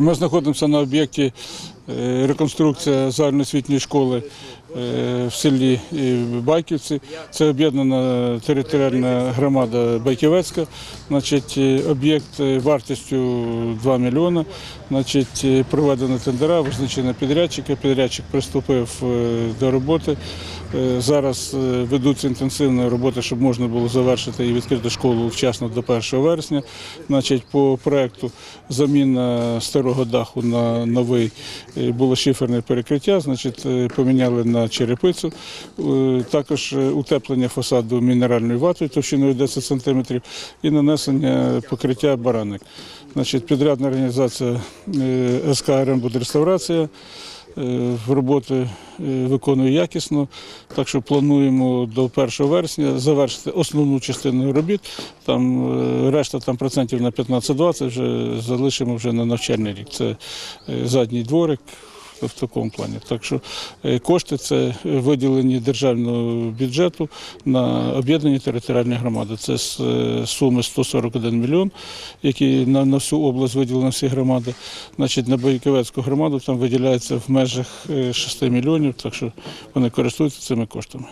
Ми знаходимося на об'єкті е, реконструкція загальноосвітньої школи е, в селі е, Байківці. Це об'єднана територіальна громада Байківецька. Значить, об'єкт вартістю 2 мільйони. Значить, проведено тендера, визначено підрядчика. Підрядчик приступив до роботи. Е, Зараз е, ведуться інтенсивні роботи, щоб можна було завершити і відкрити школу вчасно до 1 вересня. Значить, по проекту заміна старого даху на новий е, було шиферне перекриття, значить, поміняли на черепицю. Також утеплення фасаду мінеральною ватою товщиною 10 см і нанесення покриття бараник. Значить, підрядна організація е, СК «Рембудреставрація». Е, Роботи виконую виконує якісно, так що плануємо до 1 вересня завершити основну частину робіт. Там е, решта там процентів на 15-20 вже залишимо вже на навчальний рік. Це е, задній дворик. В такому плані. Так що е, кошти це виділені державного бюджету на об'єднані територіальні громади. Це з е, суми 141 мільйон, які на, на всю область виділені всі громади. Значить, на Бойковецьку громаду там виділяється в межах е, 6 мільйонів, так що вони користуються цими коштами.